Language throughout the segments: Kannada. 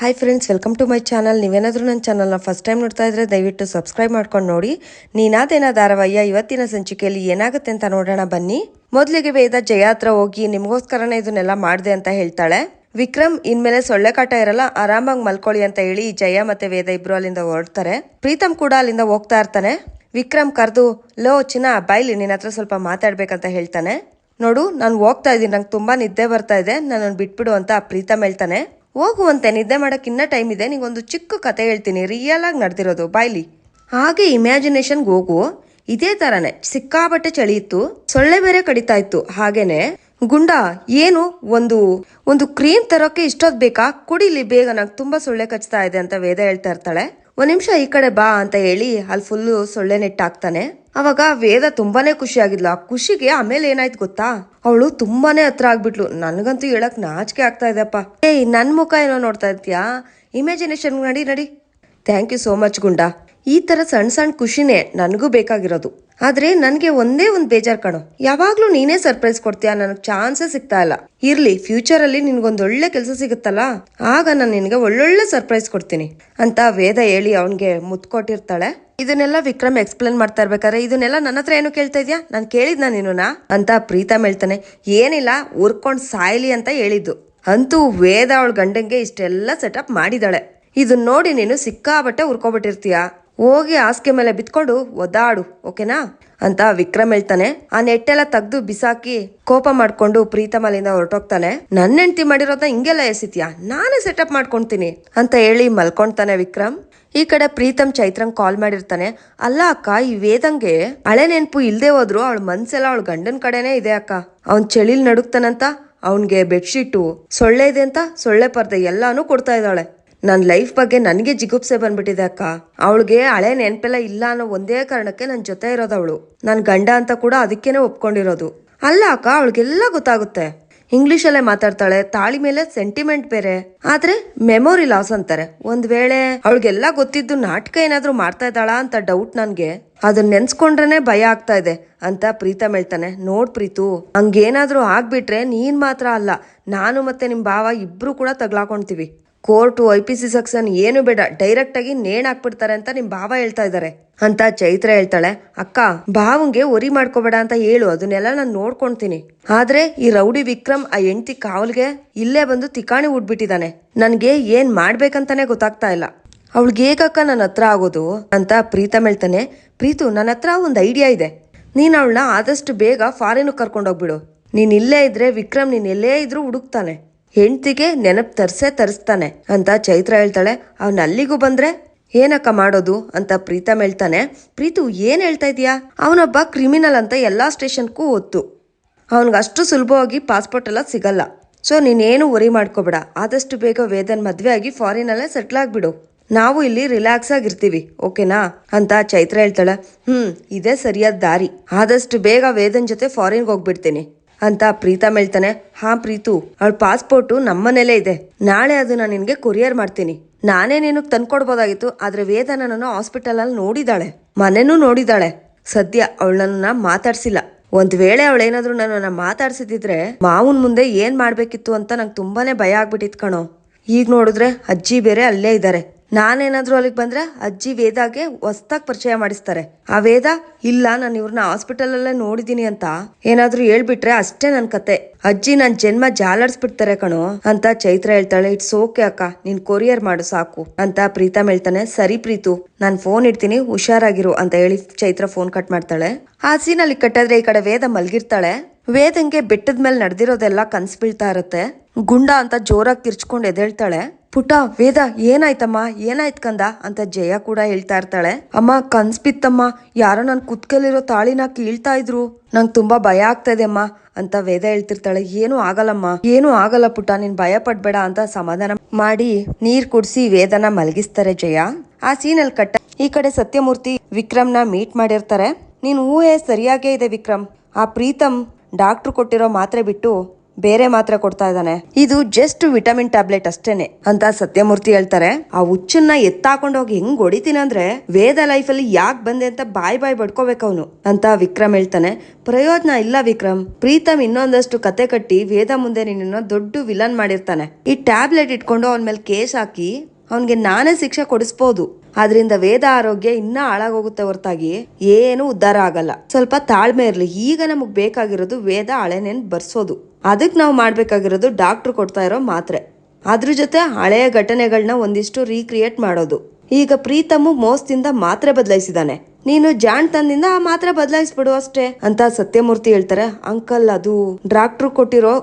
Hi friends welcome to my channel ನೀವೇನಾದರೂ ನನ್ನ ಚಾನಲ್ನ ಫಸ್ಟ್ ಟೈಮ್ ನೋಡ್ತಾ ಇದ್ರೆ ದಯವಿಟ್ಟು ಸಬ್ಸ್ಕ್ರೈಬ್ ಮಾಡ್ಕೊಂಡು ನೋಡಿ. ನೀನಾದೇನ ಧಾರಾವಾಹಿಯ ಇವತ್ತಿನ ಸಂಚಿಕೆಯಲ್ಲಿ ಏನಾಗುತ್ತೆ ಅಂತ ನೋಡೋಣ ಬನ್ನಿ. ಮೊದಲಿಗೆ ವೇದ ಜಯ ಹತ್ರ ಹೋಗಿ ನಿಮಗೋಸ್ಕರನೇ ಇದನ್ನೆಲ್ಲ ಮಾಡಿದೆ ಅಂತ ಹೇಳ್ತಾಳೆ. ವಿಕ್ರಮ್ ಇನ್ಮೇಲೆ ಸೊಳ್ಳೆ ಕಾಟ ಇರಲ್ಲ, ಆರಾಮಾಗಿ ಮಲ್ಕೊಳ್ಳಿ ಅಂತ ಹೇಳಿ ಜಯ ಮತ್ತೆ ವೇದ ಇಬ್ರು ಅಲ್ಲಿಂದ ಹೊರಡ್ತಾರೆ. ಪ್ರೀತಮ್ ಕೂಡ ಅಲ್ಲಿಂದ ಹೋಗ್ತಾ ಇರ್ತಾನೆ. ವಿಕ್ರಮ್ ಕರೆದು, ಲೋ ಚಿನ್ನ ಬಾಯ್ಲಿ ನಿನ್ನ ಹತ್ರ ಸ್ವಲ್ಪ ಮಾತಾಡ್ಬೇಕಂತ ಹೇಳ್ತಾನೆ. ನೋಡು, ನಾನು ಹೋಗ್ತಾ ಇದ್ದೀನಿ, ನಂಗೆ ತುಂಬಾ ನಿದ್ದೆ ಬರ್ತಾ ಇದೆ ನನ್ನನ್ನು ಬಿಟ್ಬಿಡು ಅಂತ ಪ್ರೀತಮ್ ಹೇಳ್ತಾನೆ. ಹೋಗುವಂತೆ ನಿದ್ದೆ ಮಾಡೋಕೆ ಇನ್ನ ಟೈಮ್ ಇದೆ. ನಿಂಗೊಂದು ಚಿಕ್ಕ ಕತೆ ಹೇಳ್ತೀನಿ. ರಿಯಲ್ ಆಗಿ ನಡೆದಿರೋದು. ಬಾಯ್ಲಿ. ಹಾಗೆ ಇಮ್ಯಾಜಿನೇಷನ್ಗೆ ಹೋಗು. ಇದೇ ತರನೇ. ಸಿಕ್ಕಾಬಟ್ಟೆ ಚಳಿ ಇತ್ತು. ಸೊಳ್ಳೆ ಬೇರೆ ಕಡಿತಾ ಇತ್ತು. ಹಾಗೇನೆ. ಗುಂಡ, ಏನು? ಒಂದು ಒಂದು ಕ್ರೀಮ್ ತರೋಕೆ ಇಷ್ಟೊತ್ತು ಬೇಕಾ? ಕುಡಿಲಿ, ಬೇಗ. ನಂಗೆ ತುಂಬಾ ಸೊಳ್ಳೆ ಕಚ್ತಾ ಇದೆ ಅಂತ ವೇದ ಹೇಳ್ತಾ ಇರ್ತಾಳೆ. ಒಂದ್ ನಿಮಿಷ ಈ ಕಡೆ ಬಾ ಅಂತ ಹೇಳಿ ಅಲ್ಲಿ ಫುಲ್ಲು ಸೊಳ್ಳೆ ನೆಟ್ಟಾಕ್ತಾನೆ. ಅವಾಗ ವೇದ ತುಂಬಾನೇ ಖುಷಿ ಆಗಿದ್ಲು. ಆ ಖುಷಿಗೆ ಆಮೇಲೆ ಏನಾಯ್ತು ಗೊತ್ತಾ? ಅವಳು ತುಂಬಾನೇ ಹತ್ರ ಆಗ್ಬಿಟ್ಲು. ನನಗಂತೂ ಹೇಳಕ್ ನಾಚಿಕೆ ಆಗ್ತಾ ಇದೆಪ್ಪ ಏಯ್, ನನ್ ಮುಖ ಏನೋ ನೋಡ್ತಾ ಇರ್ತೀಯಾ ಇಮ್ಯಾಜಿನೇಷನ್ ನಡಿ ನಡಿ. ಥ್ಯಾಂಕ್ ಯು ಸೋ ಮಚ್ ಗುಂಡ. ಈ ತರ ಸಣ್ಣ ಸಣ್ಣ ಖುಷಿನೇ ನನಗೂ ಬೇಕಾಗಿರೋದು. ಆದ್ರೆ ನನಗೆ ಒಂದೇ ಒಂದು ಬೇಜಾರ್ ಕಣೋ. ಯಾವಾಗ್ಲೂ ನೀನೇ ಸರ್ಪ್ರೈಸ್ ಕೊಡ್ತೀಯಾ? ನನಗೆ ಚಾನ್ಸೇ ಸಿಗ್ತಾ ಇಲ್ಲ. ಇರ್ಲಿ ಫ್ಯೂಚರ್ ಅಲ್ಲಿ ನಿನ್ಗೊಂದ್ ಒಳ್ಳೆ ಕೆಲಸ ಸಿಗುತ್ತಲ್ಲ? ಆಗ ನಾನು ನಿನಗೆ ಒಳ್ಳೊಳ್ಳೆ ಸರ್ಪ್ರೈಸ್ ಕೊಡ್ತೀನಿ. ಅಂತ ವೇದ ಹೇಳಿ ಅವನಿಗೆ ಮುತ್ಕೊಟ್ಟಿರ್ತಾಳೆ. ಇದನ್ನೆಲ್ಲ ವಿಕ್ರಮ್ ಎಕ್ಸ್ಪ್ಲೇನ್ ಮಾಡ್ತಾ ಇರ್ಬೇಕಾದ್ರೆ ಇದನ್ನೆಲ್ಲ ನನ್ನ ಹತ್ರ ಏನು ಕೇಳ್ತಾ ಇದ್ಯಾ? ನಾನು ಕೇಳಿದ್ನ ನೀನುನಾ? ಅಂತ ಪ್ರೀತಾ ಹೇಳ್ತಾನೆ. ಏನಿಲ್ಲ ಉರ್ಕೊಂಡ್ ಸಾಯ್ಲಿ ಅಂತ ಹೇಳಿದ್ದು. ಅಂತೂ ವೇದ ಅವಳ ಗಂಡಂಗೆ ಇಷ್ಟೆಲ್ಲ ಸೆಟಪ್ ಮಾಡಿದಾಳೆ ಇದನ್ನ ನೋಡಿ ನೀನು ಸಿಕ್ಕಾಬಟ್ಟೆ ಉರ್ಕೊಬಿಟ್ಟಿರ್ತೀಯ ಹೋಗಿ ಹಾಸಿಗೆ ಮೇಲೆ ಬಿತ್ಕೊಂಡು ಒದ್ದಾಡು, ಓಕೆನಾ? ಅಂತ ವಿಕ್ರಮ್ ಹೇಳ್ತಾನೆ. ಆ ನೆಟ್ಟೆಲ್ಲ ತೆಗ್ದು ಬಿಸಾಕಿ ಕೋಪ ಮಾಡ್ಕೊಂಡು ಪ್ರೀತಮ್ ಅಲ್ಲಿಂದ ಹೊರಟೋಗ್ತಾನೆ. ನನ್ನ ಹೆಂಡತಿ ಮಾಡಿರೋದ ಹಿಂಗೆಲ್ಲ ಎಸಿತೀಯಾ? ನಾನೇ ಸೆಟಪ್ ಮಾಡ್ಕೊಂತೀನಿ ಅಂತ ಹೇಳಿ ಮಲ್ಕೊಂತಾನೆ ವಿಕ್ರಮ್. ಈ ಕಡೆ ಪ್ರೀತಮ್ ಚೈತ್ರಂಗ್ ಕಾಲ್ ಮಾಡಿರ್ತಾನೆ. ಅಲ್ಲ ಅಕ್ಕ, ಈ ವೇದಂಗೆ ಹಳೆ ನೆನಪು ಇಲ್ದೇ ಹೋದ್ರು ಅವಳ ಮನ್ಸೆಲ್ಲ ಅವಳ ಗಂಡನ ಕಡೆನೇ ಇದೆ ಅಕ್ಕ. ಅವ್ನ್ ಚಳಿಲ್ ನಡುಕ್ತಾನಂತ ಅವನ್ಗೆ ಬೆಡ್ಶೀಟು ಸೊಳ್ಳೆ ಇದೆ ಅಂತ ಸೊಳ್ಳೆ ಪರ್ದೆ ಎಲ್ಲಾನು ಕೊಡ್ತಾ ಇದ್ದಾಳೆ. ನನ್ನ ಲೈಫ್ ಬಗ್ಗೆ ನನಗೆ ಜಿಗುಪ್ಸೆ ಬಂದ್ಬಿಟ್ಟಿದೆ ಅಕ್ಕ. ಅವಳಿಗೆ ಹಳೆ ನೆನಪೆಲ್ಲ ಇಲ್ಲ ಅನ್ನೋ ಒಂದೇ ಕಾರಣಕ್ಕೆ ನನ್ನ ಜೊತೆ ಇರೋದು ಅವಳು. ನನ್ನ ಗಂಡ ಅಂತ ಕೂಡ ಅದಕ್ಕೇನೆ ಒಪ್ಕೊಂಡಿರೋದು. ಅಲ್ಲ ಅಕ್ಕ, ಅವಳಿಗೆಲ್ಲ ಗೊತ್ತಾಗುತ್ತೆ. ಇಂಗ್ಲಿಷಲ್ಲೇ ಮಾತಾಡ್ತಾಳೆ, ತಾಳಿ ಮೇಲೆ ಸೆಂಟಿಮೆಂಟ್ ಬೇರೆ. ಆದ್ರೆ ಮೆಮೊರಿ ಲಾಸ್ ಅಂತಾರೆ. ಒಂದ್ ವೇಳೆ ಅವಳಿಗೆಲ್ಲ ಗೊತ್ತಿದ್ದು ನಾಟಕ ಏನಾದರೂ ಮಾಡ್ತಾ ಇದ್ದಾಳಾ ಅಂತ ಡೌಟ್ ನನ್ಗೆ. ಅದನ್ನ ನೆನ್ಸ್ಕೊಂಡ್ರೇನೆ ಭಯ ಆಗ್ತಾ ಇದೆ ಅಂತ ಪ್ರೀತಮ್ ಹೇಳ್ತಾನೆ. ನೋಡ್ ಪ್ರೀತು, ಹಂಗೇನಾದ್ರೂ ಆಗ್ಬಿಟ್ರೆ ನೀನ್ ಮಾತ್ರ ಅಲ್ಲ, ನಾನು ಮತ್ತೆ ನಿಮ್ ಭಾವ ಇಬ್ರು ಕೂಡ ತಗ್ಲಾಕೊಂತೀವಿ court I P C section ಏನು ಬೇಡ ಡೈರೆಕ್ಟಾಗಿ ನೇಣ್ ಹಾಕ್ಬಿಡ್ತಾರೆ ಅಂತ ನಿಮ್ ಭಾವ ಹೇಳ್ತಾ ಇದ್ದಾರೆ. ಅಂತ ಚೈತ್ರ ಹೇಳ್ತಾಳೆ, ಅಕ್ಕ, ಭಾವಂಗೆ ಒರಿ ಮಾಡ್ಕೋಬೇಡ ಅಂತ ಹೇಳು, ಅದನ್ನೆಲ್ಲ ನಾನು ನೋಡ್ಕೊಳ್ತೀನಿ ಆದ್ರೆ ಈ ರೌಡಿ ವಿಕ್ರಮ್ ಆ ಹೆಂಡತಿ ಕಾವಲ್ಗೆ ಇಲ್ಲೇ ಬಂದು ತಿಕಾಣಿ ಉಡ್ಬಿಟ್ಟಿದ್ದಾನೆ ನನ್ಗೆ ಏನ್ ಮಾಡ್ಬೇಕಂತಾನೆ ಗೊತ್ತಾಗ್ತಾ ಇಲ್ಲ. ಅವಳಿಗೆ ಏಕಕ್ಕ ನನ್ನ ಹತ್ರ ಆಗೋದು ಅಂತ ಪ್ರೀತಮ್ ಹೇಳ್ತಾನೆ, ಪ್ರೀತು ನನ್ನ ಹತ್ರ ಒಂದು ಐಡಿಯಾ ಇದೆ. ನೀನ್ ಅವಳನ್ನ ಆದಷ್ಟು ಬೇಗ ಫಾರಿನ್ ಕರ್ಕೊಂಡೋಗ್ಬಿಡು ನೀನ್ ಇಲ್ಲೇ ಇದ್ರೆ ವಿಕ್ರಮ್ ನೀನ್ ಎಲ್ಲೇ ಇದ್ರೂ ಹುಡುಕ್ತಾನೆ. ಹೆಂಡ್ತಿಗೆ ನೆನಪು ತರ್ಸೇ ತರಿಸ್ತಾನೆ ಅಂತ ಚೈತ್ರ ಹೇಳ್ತಾಳೆ. ಅವ್ನು ಅಲ್ಲಿಗೂ ಬಂದ್ರೆ ಏನಕ್ಕ ಮಾಡೋದು ಅಂತ ಪ್ರೀತಮ್ ಹೇಳ್ತಾನೆ. ಪ್ರೀತು, ಏನ್ ಹೇಳ್ತಾ ಇದೀಯಾ ಅವನೊಬ್ಬ ಕ್ರಿಮಿನಲ್ ಅಂತ ಎಲ್ಲಾ ಸ್ಟೇಷನ್ಗೂ ಒತ್ತು. ಅವನಿಗೆ ಅಷ್ಟು ಸುಲಭವಾಗಿ ಪಾಸ್ಪೋರ್ಟ್ ಎಲ್ಲ ಸಿಗಲ್ಲ. ಸೊ, ನೀನೇನು ವರಿ ಮಾಡ್ಕೋಬೇಡ. ಆದಷ್ಟು ಬೇಗ ವೇದನ್ ಮದುವೆ ಆಗಿ ಫಾರಿನಲ್ಲೇ ಸೆಟ್ಲ್ ಆಗ್ಬಿಡು. ನಾವು ಇಲ್ಲಿ ರಿಲ್ಯಾಕ್ಸ್ ಆಗಿರ್ತೀವಿ, ಓಕೆನಾ? ಅಂತ ಚೈತ್ರ ಹೇಳ್ತಾಳೆ. ಹ್ಮ್, ಇದೇ ಸರಿಯಾದ ದಾರಿ. ಆದಷ್ಟು ಬೇಗ ವೇದನ್ ಜೊತೆ ಫಾರಿನ್ಗೆ ಹೋಗ್ಬಿಡ್ತೀನಿ. ಅಂತ ಪ್ರೀತಮ್ ಹೇಳ್ತಾನೆ. ಹಾ ಪ್ರೀತು, ಅವಳ ಪಾಸ್ಪೋರ್ಟು ನಮ್ಮನೇಲೇ ಇದೆ. ನಾಳೆ ಅದನ್ನ ನಿನಗೆ ಕೊರಿಯರ್ ಮಾಡ್ತೀನಿ. ನಾನೇ ನಿನಗೆ ತಂದ್ಕೊಡ್ಬೋದಾಗಿತ್ತು, ಆದ್ರೆ ವೇದ ನನ್ನನ್ನು ಹಾಸ್ಪಿಟಲಲ್ಲಿ ನೋಡಿದಾಳೆ. ಮನೆನೂ ನೋಡಿದಾಳೆ. ಸದ್ಯ ಅವಳನ್ನ ಮಾತಾಡ್ಸಿಲ್ಲ. ಒಂದ್ ವೇಳೆ ಅವಳೇನಾದ್ರೂ ನನ್ನನ್ನು ಮಾತಾಡ್ಸಿದಿದ್ರೆ ಮಾವನ್ ಮುಂದೆ ಏನ್ ಮಾಡ್ಬೇಕಿತ್ತು ಅಂತ ನಂಗೆ ತುಂಬಾನೇ ಭಯ ಆಗ್ಬಿಟ್ಟಿತ್ ಕಣೋ. ಈಗ ನೋಡಿದ್ರೆ ಅಜ್ಜಿ ಬೇರೆ ಅಲ್ಲೇ ಇದ್ದಾರೆ ನಾನೇನಾದ್ರೂ ಅಲ್ಲಿಗೆ ಬಂದರೆ ಅಜ್ಜಿ ವೇದಾಗೆ ಹೊಸ್ದಾಗಿ ಪರಿಚಯ ಮಾಡಿಸ್ತಾರೆ. ಆ ವೇದ, ಇಲ್ಲ, ನಾನು ಇವ್ರನ್ನ ಹಾಸ್ಪಿಟಲಲ್ಲೇ ಅಲ್ಲೇ ನೋಡಿದೀನಿ ಅಂತ ಏನಾದರೂ ಹೇಳ್ಬಿಟ್ರೆ ಅಷ್ಟೇ ನನ್ನ ಕತೆ. ಅಜ್ಜಿ ನನ್ನ ಜನ್ಮ ಜಾಲಾಡ್ಸ್ಬಿಡ್ತಾರೆ ಕಣೋ ಅಂತ ಚೈತ್ರ ಹೇಳ್ತಾಳೆ, ಇಟ್ಸ್ ಓಕೆ ಅಕ್ಕ, ನೀನ್ ಕೊರಿಯರ್ ಮಾಡು, ಸಾಕು ಅಂತ ಪ್ರೀತಮ್ ಹೇಳ್ತಾನೆ, ಸರಿ ಪ್ರೀತು, ನಾನು ಫೋನ್ ಇಡ್ತೀನಿ, ಹುಷಾರಾಗಿರು ಅಂತ ಹೇಳಿ ಚೈತ್ರ ಫೋನ್ ಕಟ್ ಮಾಡ್ತಾಳೆ. ಆ ಸೀನಲ್ಲಿ ಕಟ್ಟಿದ್ರೆ ಈ ಕಡೆ ವೇದ ಮಲ್ಗಿರ್ತಾಳೆ. ವೇದಂಗೆ ಬೆಟ್ಟದ ಮೇಲೆ ನಡೆದಿರೋದೆಲ್ಲ ಕನ್ಸ್ ಬೀಳ್ತಾ ಇರುತ್ತೆ. ಗುಂಡ ಅಂತ ಜೋರಾಗಿ ಕಿರ್ಚ್ಕೊಂಡು ಎದ್ದೇಳ್ತಾಳೆ. ಪುಟ ವೇದ ಏನಾಯ್ತಮ್ಮ? ಏನಾಯ್ತು ಕಂದ? ಅಂತ ಜಯ ಕೂಡ ಹೇಳ್ತಾ ಇರ್ತಾಳೆ. ಅಮ್ಮ, ಕನ್ಸ್ ಬಿತ್ತಮ್ಮ. ಯಾರೋ ನನ್ ಕುತ್ಕಲಿರೋ ತಾಳಿನ ಕೀಳ್ತಾ ಇದ್ರು. ನಂಗೆ ತುಂಬಾ ಭಯ ಆಗ್ತಾ ಇದೆ ಅಮ್ಮ ಅಂತ ವೇದ ಹೇಳ್ತಿರ್ತಾಳೆ. ಏನು ಆಗಲ್ಲಮ್ಮ. ಏನು ಆಗಲ್ಲ ಪುಟ, ನೀನ್ ಭಯ ಪಡ್ಬೇಡ ಅಂತ ಸಮಾಧಾನ ಮಾಡಿ ನೀರ್ ಕುಡಿಸಿ ವೇದನ ಮಲಗಿಸ್ತಾರೆ ಜಯ. ಆ ಸೀನಲ್ಲಿ ಕಟ್ಟ ಈ ಕಡೆ ಸತ್ಯಮೂರ್ತಿ ವಿಕ್ರಮ್ನ ಮೀಟ್ ಮಾಡಿರ್ತಾರೆ. ನೀನ್ ಊಹೆ ಸರಿಯಾಗೇ ಇದೆ ವಿಕ್ರಮ್. ಆ ಪ್ರೀತಮ್ ಡಾಕ್ಟ್ರು ಕೊಟ್ಟಿರೋ ಮಾತ್ರೆ ಬಿಟ್ಟು ಬೇರೆ ಮಾತ್ರೆ ಕೊಡ್ತಾ ಇದ್ದಾನೆ. ಇದು ಜಸ್ಟ್ ವಿಟಮಿನ್ ಟ್ಯಾಬ್ಲೆಟ್ ಅಷ್ಟೇನೆ ಅಂತ ಸತ್ಯಮೂರ್ತಿ ಹೇಳ್ತಾರೆ. ಆ ಹುಚ್ಚನ್ನ ಎತ್ತಾಕೊಂಡು ಹೋಗಿ ಹೆಂಗ್ ಹೊಡಿತೀನಿ ಅಂದ್ರೆ ವೇದ ಲೈಫ್ ಅಲ್ಲಿ ಯಾಕೆ ಬಂದೆ ಅಂತ ಬಾಯ್ ಬಾಯ್ ಬಡ್ಕೋಬೇಕು ಅವನು ಅಂತ ವಿಕ್ರಮ್ ಹೇಳ್ತಾನೆ. ಪ್ರಯೋಜನ ಇಲ್ಲ ವಿಕ್ರಮ್. ಪ್ರೀತಮ್ ಇನ್ನೊಂದಷ್ಟು ಕತೆ ಕಟ್ಟಿ ವೇದ ಮುಂದೆ ನಿನ್ನ ದೊಡ್ಡ ವಿಲನ್ ಮಾಡಿರ್ತಾನೆ. ಈ ಟ್ಯಾಬ್ಲೆಟ್ ಇಟ್ಕೊಂಡು ಅವನ ಮೇಲೆ ಕೇಸ್ ಹಾಕಿ ಅವನಿಗೆ ನಾನೇ ಶಿಕ್ಷೆ ಕೊಡಿಸ್ಬೋದು. ಆದ್ರಿಂದ ವೇದ ಆರೋಗ್ಯ ಇನ್ನ ಹಾಳಾಗೋಗುತ್ತೆ ಹೊರತಾಗಿ ಏನು ಉದ್ಧಾರ ಆಗಲ್ಲ. ಸ್ವಲ್ಪ ತಾಳ್ಮೆ ಇರಲಿ. ಈಗ ನಮಗ್ ಬೇಕಾಗಿರೋದು ವೇದ ಹಳೆನೇನ್ ಬರ್ಸೋದು. ಅದಕ್ ನಾವು ಮಾಡಬೇಕಾಗಿರೋದು ಡಾಕ್ಟ್ರು ಕೊಡ್ತಾ ಇರೋ ಮಾತ್ರೆ. ಅದ್ರ ಜೊತೆ ಹಳೆಯ ಘಟನೆಗಳನ್ನ ಒಂದಿಷ್ಟು ರೀಕ್ರಿಯೇಟ್ ಮಾಡೋದು. ಈಗ ಪ್ರೀತಮು ಮೋಸದಿಂದ ಮಾತ್ರೆ ಬದಲಾಯಿಸಿದಾನೆ. ನೀನು ಜಾಣ್ತನದಿಂದ ಆ ಮಾತ್ರೆ ಬದಲಾಯಿಸ್ಬಿಡು ಅಷ್ಟೇ ಅಂತ ಸತ್ಯಮೂರ್ತಿ ಹೇಳ್ತಾರೆ. ಅಂಕಲ್, ಅದು ಡಾಕ್ಟ್ರು ಕೊಟ್ಟಿರೋ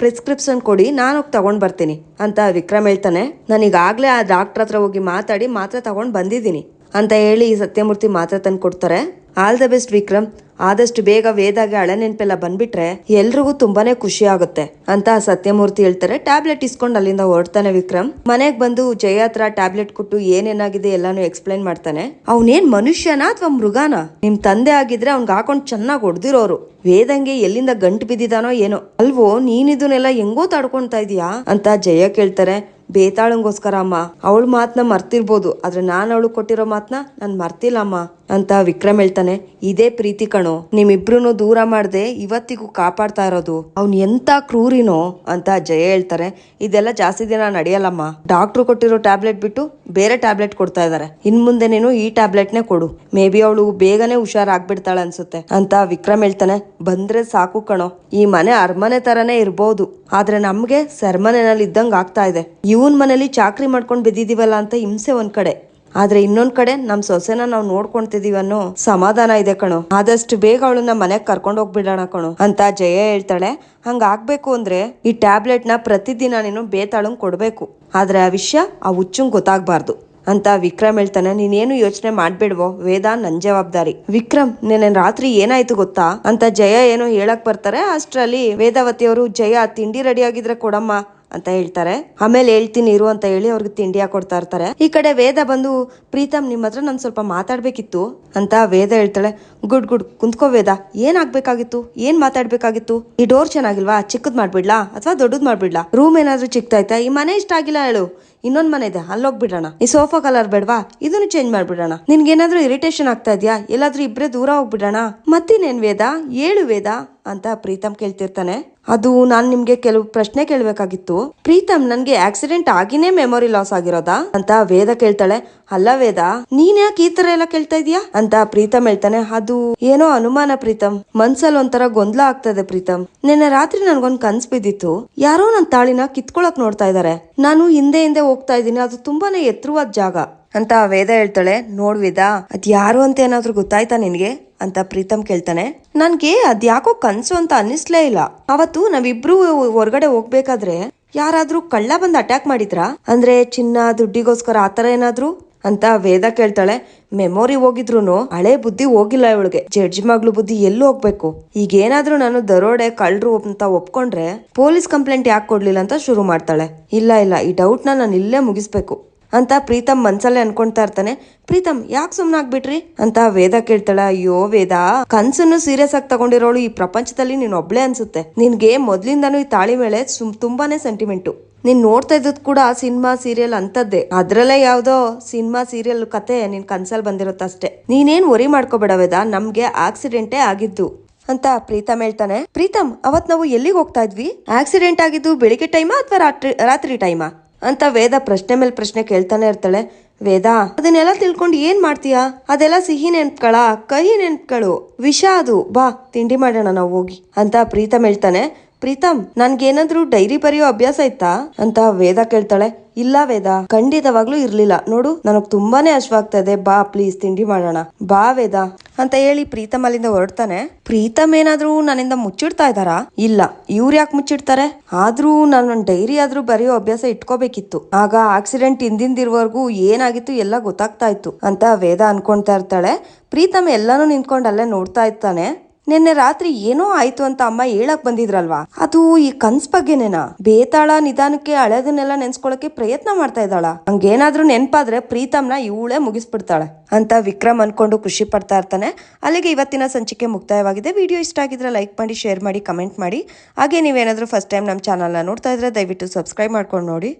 ಪ್ರಿಸ್ಕ್ರಿಪ್ಷನ್ ಕೊಡಿ ನಾನು ಹೋಗಿ ತಗೊಂಡ್ ಬರ್ತೀನಿ ಅಂತ ವಿಕ್ರಮ್ ಹೇಳ್ತಾನೆ. ನನಗಾಗ್ಲೇ ಆ ಡಾಕ್ಟರ್ ಹತ್ರ ಹೋಗಿ ಮಾತಾಡಿ ಮಾತ್ರೆ ತಗೊಂಡ್ ಬಂದಿದ್ದೀನಿ ಅಂತ ಹೇಳಿ ಈ ಸತ್ಯಮೂರ್ತಿ ಮಾತ್ರೆ ತಂದು ಕೊಡ್ತಾರೆ ಆಲ್ ದ ಬೆಸ್ಟ್ ವಿಕ್ರಮ್. ಆದಷ್ಟು ಬೇಗ ವೇದಾಗೆ ಹಳೆ ನೆನಪೆಲ್ಲ ಬಂದ್ಬಿಟ್ರೆ ಎಲ್ರಿಗೂ ತುಂಬಾನೇ ಖುಷಿ ಆಗುತ್ತೆ ಅಂತ ಸತ್ಯಮೂರ್ತಿ ಹೇಳ್ತಾರೆ. ಟ್ಯಾಬ್ಲೆಟ್ ಇಸ್ಕೊಂಡು ಅಲ್ಲಿಂದ ಹೊರಡ್ತಾನೆ ವಿಕ್ರಮ್. ಮನೆಗೆ ಬಂದು ಜಯ ಹತ್ರ ಟ್ಯಾಬ್ಲೆಟ್ ಕೊಟ್ಟು ಏನೇನಾಗಿದೆ ಎಲ್ಲಾನು ಎಕ್ಸ್ಪ್ಲೈನ್ ಮಾಡ್ತಾನೆ. ಅವನೇನ್ ಮನುಷ್ಯನಾ ಅಥವಾ ಮೃಗಾನ? ನಿಮ್ ತಂದೆ ಆಗಿದ್ರೆ ಅವ್ನ್ಗೆ ಹಾಕೊಂಡ್ ಚೆನ್ನಾಗಿ ಹೊಡ್ದಿರೋರು. ವೇದಂಗೆ ಎಲ್ಲಿಂದ ಗಂಟು ಬಿದ್ದಿದಾನೋ ಏನೋ. ಅಲ್ವೋ, ನೀನಿದನ್ನೆಲ್ಲ ಹೆಂಗೋ ತಡ್ಕೊಂತಾ ಇದೀಯಾ? ಅಂತ ಜಯ ಕೇಳ್ತಾರೆ. ಬೇತಾಳಂಗೋಸ್ಕರ ಅಮ್ಮ, ಅವಳ ಮಾತನ್ನ ಮರ್ತಿರ್ಬೋದು, ಆದ್ರೆ ನಾನು ಅವಳು ಕೊಟ್ಟಿರೋ ಮಾತನ್ನ ನಾನು ಮರ್ತಿಲ್ಲ ಅಮ್ಮ. ಅಂತ ವಿಕ್ರಮ್ ಹೇಳ್ತಾನೆ, ಇದೇ ಪ್ರೀತಿ ಕಣೋ ನಿಮ್ಮಿಬ್ರು ದೂರ ಮಾಡದೆ ಇವತ್ತಿಗೂ ಕಾಪಾಡ್ತಾ ಇರೋದು. ಅವ್ನ್ ಎಂತ ಕ್ರೂರಿನೋ ಅಂತ ಜಯ ಹೇಳ್ತಾರೆ. ಇದೆಲ್ಲ ಜಾಸ್ತಿ ದಿನ ನಡೆಯಲ್ಲಮ್ಮ. ಡಾಕ್ಟ್ರು ಕೊಟ್ಟಿರೋ ಟ್ಯಾಬ್ಲೆಟ್ ಬಿಟ್ಟು ಬೇರೆ ಟ್ಯಾಬ್ಲೆಟ್ ಕೊಡ್ತಾ ಇದ್ದಾರೆ ಇನ್ ಮುಂದೆ ನೀನು ಈ ಟ್ಯಾಬ್ಲೆಟ್ನೇ ಕೊಡು. ಮೇ ಬಿ ಅವಳು ಬೇಗನೆ ಹುಷಾರಾಗ್ಬಿಡ್ತಾಳೆ ಅನ್ಸುತ್ತೆ ಅಂತ ವಿಕ್ರಮ್ ಹೇಳ್ತಾನೆ. ಬಂದ್ರೆ ಸಾಕು ಕಣೋ. ಈ ಮನೆ ಅರಮನೆ ತರನೇ ಇರ್ಬೋದು. ಆದ್ರೆ ನಮ್ಗೆ ಸರ್ಮನೆನಲ್ಲಿ ಇದ್ದಂಗ್ ಆಗ್ತಾ ಇದೆ. ಇವನ್ ಮನೇಲಿ ಚಾಕ್ರಿ ಮಾಡ್ಕೊಂಡ್ ಬಿದ್ದಿದೀವಲ್ಲ ಅಂತ ಹಿಂಸೆ ಒಂದ್ ಕಡೆ. ಆದ್ರೆ ಇನ್ನೊಂದ್ ಕಡೆ ನಮ್ ಸೊಸೆನ ನಾವ್ ನೋಡ್ಕೊಂತಿದೀವಿ ಅನ್ನೋ ಸಮಾಧಾನ ಇದೆ ಕಣೋ. ಆದಷ್ಟು ಬೇಗ ಅವಳನ್ನ ಮನೆಗ್ ಕರ್ಕೊಂಡ್ ಹೋಗ್ಬಿಡೋಣ ಕಣೋ ಅಂತ ಜಯ ಹೇಳ್ತಾಳೆ. ಹಂಗ ಆಗ್ಬೇಕು ಅಂದ್ರೆ ಈ ಟ್ಯಾಬ್ಲೆಟ್ನ ಪ್ರತಿದಿನ ನೀನು ಬೇತಾಳಂಗ್ ಕೊಡ್ಬೇಕು. ಆದ್ರೆ ಆ ವಿಷಯ ಆ ಹುಚ್ಚಂಗ್ ಗೊತ್ತಾಗ್ಬಾರ್ದು ಅಂತ ವಿಕ್ರಮ್ ಹೇಳ್ತಾನೆ. ನೀನೇನು ಯೋಚನೆ ಮಾಡ್ಬೇಡ್ವೋ? ವೇದ ನನ್ ಜವಾಬ್ದಾರಿ. ವಿಕ್ರಮ್, ನಿನ್ನೆ ರಾತ್ರಿ ಏನಾಯ್ತು ಗೊತ್ತಾ? ಅಂತ ಜಯ ಏನೋ ಹೇಳಕ್ ಬರ್ತಾರೆ. ಅಷ್ಟರಲ್ಲಿ ವೇದಾವತಿಯವರು, ಜಯ, ತಿಂಡಿ ರೆಡಿ ಆಗಿದ್ರೆ ಕೊಡಮ್ಮ. ಅಂತ ಹೇಳ್ತಾರೆ. ಆಮೇಲೆ ಹೇಳ್ತೀನಿ, ಇರು ಅಂತ ಹೇಳಿ ಅವ್ರಿಗೆ ತಿಂಡಿ ಕೊಡ್ತಾ ಇರ್ತಾರೆ. ಈ ಕಡೆ ವೇದ ಬಂದು, ಪ್ರೀತಮ್ ನಿಮ್ಮ ಹತ್ರ ನಾನು ಸ್ವಲ್ಪ ಮಾತಾಡ್ಬೇಕಿತ್ತು. ಅಂತ ವೇದ ಹೇಳ್ತಾಳೆ. ಗುಡ್ ಗುಡ್, ಕುಂತ್ಕೋ ವೇದ. ಏನಾಗ್ಬೇಕಾಗಿತ್ತು ಏನ್ ಮಾತಾಡ್ಬೇಕಾಗಿತ್ತು? ಈ ಡೋರ್ ಚೆನ್ನಾಗಿಲ್ವಾ? ಚಿಕ್ಕದ್ ಮಾಡ್ಬಿಡ್ಲಾ? ಅಥವಾ ದೊಡ್ಡದ್ ಮಾಡ್ಬಿಡ್ಲಾ? ರೂಮ್ ಏನಾದ್ರೂ ಚಿಕ್ಕದಾಯ್ತಾ ಈ ಮನೆ ಇಷ್ಟ ಆಗಿಲ್ಲ ಹೇಳು. ಇನ್ನೊಂದ್ ಮನೆ ಇದೆ, ಅಲ್ಲೋಗ್ಬಿಡೋಣ. ಈ ಸೋಫಾ ಕಲರ್ ಬೇಡವಾ? ಇದನ್ನು ಚೇಂಜ್ ಮಾಡ್ಬಿಡೋಣ. ನಿನ್ಗೇನಾದ್ರೂ ಇರಿಟೇಷನ್ ಆಗ್ತಾ ಇದ್ಯಾ? ಎಲ್ಲಾದ್ರೂ ಇಬ್ರೇ ದೂರ ಹೋಗ್ಬಿಡೋಣ? ಮತ್ತಿನೇನ್ ವೇದ? ಏಳು ವೇದ? ಅಂತ ಪ್ರೀತಮ್ ಕೇಳ್ತಿರ್ತಾನೆ. ಅದು ನಾನ್ ನಿಮ್ಗೆ ಕೆಲವು ಪ್ರಶ್ನೆ ಕೇಳ್ಬೇಕಾಗಿತ್ತು. ಪ್ರೀತಮ್, ನನ್ಗೆ ಆಕ್ಸಿಡೆಂಟ್ ಆಗಿನೇ ಮೆಮೊರಿ ಲಾಸ್ ಆಗಿರೋದಾ? ಅಂತ ವೇದ ಕೇಳ್ತಾಳೆ. ಅಲ್ಲ ವೇದ, ನೀನ್ ಯಾಕೆ ಈ ತರ ಎಲ್ಲ ಕೇಳ್ತಾ ಇದೀಯಾ? ಅಂತ ಪ್ರೀತಮ್ ಹೇಳ್ತಾನೆ, ಅದು ಏನೋ ಅನುಮಾನ ಪ್ರೀತಮ್. ಮನ್ಸಲ್ಲಿ ಒಂಥರ ಗೊಂದಲ ಆಗ್ತದೆ ಪ್ರೀತಮ್. ನಿನ್ನೆ ರಾತ್ರಿ ನನ್ಗೊಂದ್ ಕನ್ಸ್ ಬಿದ್ದಿತ್ತು. ಯಾರೋ ನನ್ ತಾಳಿನ ಕಿತ್ಕೊಳಕ್ ನೋಡ್ತಾ ಇದಾರೆ. ನಾನು ಹಿಂದೆ ಹಿಂದೆ ಹೋಗ್ತಾ ಇದ್ದೀನಿ, ಅದು ತುಂಬಾನೇ ಎತ್ತರವಾದ ಜಾಗ. ಅಂತ ವೇದ ಹೇಳ್ತಾಳೆ, ನೋಡ್ ವೇದ, ಅದ್ ಯಾರು ಅಂತ ಏನಾದ್ರು ಗೊತ್ತಾಯ್ತಾ ನಿನ್ಗೆ? ಅಂತ ಪ್ರೀತಮ್ ಕೇಳ್ತಾನೆ, ನನ್ಗೆ ಅದ್ ಯಾಕೋ ಕನ್ಸು ಅಂತ ಅನ್ನಿಸ್ಲೇ ಇಲ್ಲ. ಅವತ್ತು ನಾವಿಬ್ರು ಹೊರಗಡೆ ಹೋಗ್ಬೇಕಾದ್ರೆ ಯಾರಾದ್ರೂ ಕಳ್ಳ ಬಂದು ಅಟ್ಯಾಕ್ ಮಾಡಿದ್ರಾ? ಅಂದ್ರೆ ಚಿನ್ನ, ದುಡ್ಡಿಗೋಸ್ಕರ ಆತರ ಏನಾದ್ರೂ? ಅಂತ ವೇದ ಕೇಳ್ತಾಳೆ. ಮೆಮೊರಿ ಹೋಗಿದ್ರು ಹಳೆ ಬುದ್ಧಿ ಹೋಗಿಲ್ಲ ಇವಳಿಗೆ. ಜಡ್ಜ್ ಮಗ್ಳು ಬುದ್ಧಿ ಎಲ್ಲೂ ಹೋಗ್ಬೇಕು. ಈಗ ಏನಾದರೂ ನಾನು ದರೋಡೆ ಕಳ್ರು ಅಂತ ಒಪ್ಕೊಂಡ್ರೆ ಪೊಲೀಸ್ ಕಂಪ್ಲೇಂಟ್ ಯಾಕೆ ಕೊಡ್ಲಿಲ್ಲ ಅಂತ ಶುರು ಮಾಡ್ತಾಳೆ. ಇಲ್ಲ ಇಲ್ಲ, ಈ ಡೌಟ್ನ ನಾನು ಇಲ್ಲೇ ಮುಗಿಸ್ಬೇಕು ಅಂತ ಪ್ರೀತಮ್ ಮನ್ಸಲ್ಲೇ ಅನ್ಕೊಂತಾ ಇರ್ತಾನೆ. ಪ್ರೀತಮ್, ಯಾಕೆ ಸುಮ್ನಾಗ್ಬಿಟ್ರಿ ಅಂತ ವೇದ ಕೇಳ್ತಾಳ. ಅಯ್ಯೋ ವೇದ, ಕನ್ಸನ್ನು ಸೀರಿಯಸ್ ಆಗಿ ತಗೊಂಡಿರೋಳು ಈ ಪ್ರಪಂಚದಲ್ಲಿ ನೀನ್ ಒಬ್ಳೆ ಅನ್ಸುತ್ತೆ. ನಿನ್ಗೆ ಮೊದ್ಲಿಂದಾನು ಈ ತಾಳಿ ಮೇಲೆ ಸುಮ್ ತುಂಬಾನೇ ಸೆಂಟಿಮೆಂಟು ನೀನ್ ನೋಡ್ತಾ ಇದ್ದದ್ ಕೂಡ ಸಿನಿಮಾ, ಸೀರಿಯಲ್ ಅಂತದ್ದೇ ಅದ್ರಲ್ಲೇ ಯಾವ್ದೋ ಸಿನಿಮಾ, ಸೀರಿಯಲ್ ಕತೆ ನಿನ್ ಕನ್ಸಲ್ ಬಂದಿರುತ್ತಷ್ಟೇ ನೀನೇನ್ ವರಿ ಮಾಡ್ಕೋಬೇಡ ವೇದ, ನಮ್ಗೆ ಆಕ್ಸಿಡೆಂಟೇ ಆಗಿದ್ದು. ಅಂತ ಪ್ರೀತಮ್ ಹೇಳ್ತಾನೆ. ಪ್ರೀತಮ್, ಅವತ್ ನಾವು ಎಲ್ಲಿಗೆ ಹೋಗ್ತಾ ಇದ್ವಿ? ಆಕ್ಸಿಡೆಂಟ್ ಆಗಿದ್ದು ಬೆಳಿಗ್ಗೆ ಟೈಮಾ ಅಥವಾ ರಾತ್ರಿ ರಾತ್ರಿ ಟೈಮಾ? ಅಂತ ವೇದ ಪ್ರಶ್ನೆ ಮೇಲೆ ಪ್ರಶ್ನೆ ಕೇಳ್ತಾನೆ ಇರ್ತಾಳೆ. ವೇದ, ಅದನ್ನೆಲ್ಲ ತಿಳ್ಕೊಂಡು ಏನ್ ಮಾಡ್ತೀಯಾ? ಅದೆಲ್ಲ ಸಿಹಿ ನೆನ್ಪುಗಳ ಕಹಿ ನೆನ್ಪುಗಳು. ವಿಷ ಅದು. ಬಾ, ತಿಂಡಿ ಮಾಡೋಣ ನಾವು ಹೋಗಿ. ಅಂತ ಪ್ರೀತಮ್ ಹೇಳ್ತಾನೆ. ಪ್ರೀತಮ್ ನನ್ಗೇನಾದ್ರೂ ಡೈರಿ ಬರೆಯೋ ಅಭ್ಯಾಸ ಇತ್ತಾ? ಅಂತ ವೇದ ಕೇಳ್ತಾಳೆ. ಇಲ್ಲ ವೇದ, ಖಂಡಿತವಾಗ್ಲೂ ಇರ್ಲಿಲ್ಲ. ನೋಡು, ನನಗ್ ತುಂಬಾನೇ ಅಶ್ವಾಗ್ತಾ ಇದೆ ಬಾ ಪ್ಲೀಸ್ ತಿಂಡಿ ಮಾಡೋಣ. ಬಾ ವೇದ, ಅಂತ ಹೇಳಿ ಪ್ರೀತಮ್ ಅಲ್ಲಿಂದ ಹೊರಡ್ತಾನೆ. ಪ್ರೀತಮ್ ಏನಾದ್ರೂ ನನ್ನಿಂದ ಮುಚ್ಚಿಡ್ತಾ ಇದಾರಾ ಇಲ್ಲ. ಇವ್ರು ಯಾಕೆ ಮುಚ್ಚಿಡ್ತಾರೆ? ಆದ್ರೂ ನಾನು ಡೈರಿ ಆದ್ರೂ ಬರೆಯೋ ಅಭ್ಯಾಸ ಇಟ್ಕೋಬೇಕಿತ್ತು. ಆಗ ಆಕ್ಸಿಡೆಂಟ್ ಹಿಂದಿಂದಿರುವವರೆಗೂ ಏನಾಗಿತ್ತು ಎಲ್ಲ ಗೊತ್ತಾಗ್ತಾ ಇತ್ತು, ಅಂತ ವೇದ ಅನ್ಕೊಂತಾ ಇರ್ತಾಳೆ. ಪ್ರೀತಮ್ ಎಲ್ಲಾನು ನಿಂತ್ಕೊಂಡು ಅಲ್ಲೇ ನೋಡ್ತಾ ಇರ್ತಾನೆ. ನಿನ್ನೆ ರಾತ್ರಿ ಏನೋ ಆಯ್ತು ಅಂತ ಅಮ್ಮ ಹೇಳಕ್ ಬಂದಿದ್ರಲ್ವಾ? ಅದು ಈ ಕನ್ಸ್ ಬಗ್ಗೆನೇನಾ? ಬೇತಾಳ ನಿಧಾನಕ್ಕೆ ಹಳೆದನ್ನೆಲ್ಲ ನೆನ್ಸ್ಕೊಳಕ್ಕೆ ಪ್ರಯತ್ನ ಮಾಡ್ತಾ ಇದ್ದಾಳ. ಹಂಗೇನಾದ್ರೂ ನೆನ್ಪಾದ್ರೆ ಪ್ರೀತಮ್ನ ಇವಳೇ ಮುಗಿಸ್ಬಿಡ್ತಾಳೆ ಅಂತ ವಿಕ್ರಮ್ ಅನ್ಕೊಂಡು ಖುಷಿ ಪಡ್ತಾ ಇರ್ತಾನೆ. ಅಲ್ಲಿಗೆ ಇವತ್ತಿನ ಸಂಚಿಕೆ ಮುಕ್ತಾಯವಾಗಿದೆ. ವಿಡಿಯೋ ಇಷ್ಟ ಆಗಿದ್ರೆ ಲೈಕ್ ಮಾಡಿ, ಶೇರ್ ಮಾಡಿ, ಕಮೆಂಟ್ ಮಾಡಿ. ಹಾಗೆ ನೀವೇನಾದ್ರೂ ಫಸ್ಟ್ ಟೈಮ್ ನಮ್ಮ ಚಾನಲ್ನ ನೋಡ್ತಾ ಇದ್ರೆ ದಯವಿಟ್ಟು ಸಬ್ಸ್ಕ್ರೈಬ್ ಮಾಡ್ಕೊಂಡು ನೋಡಿ.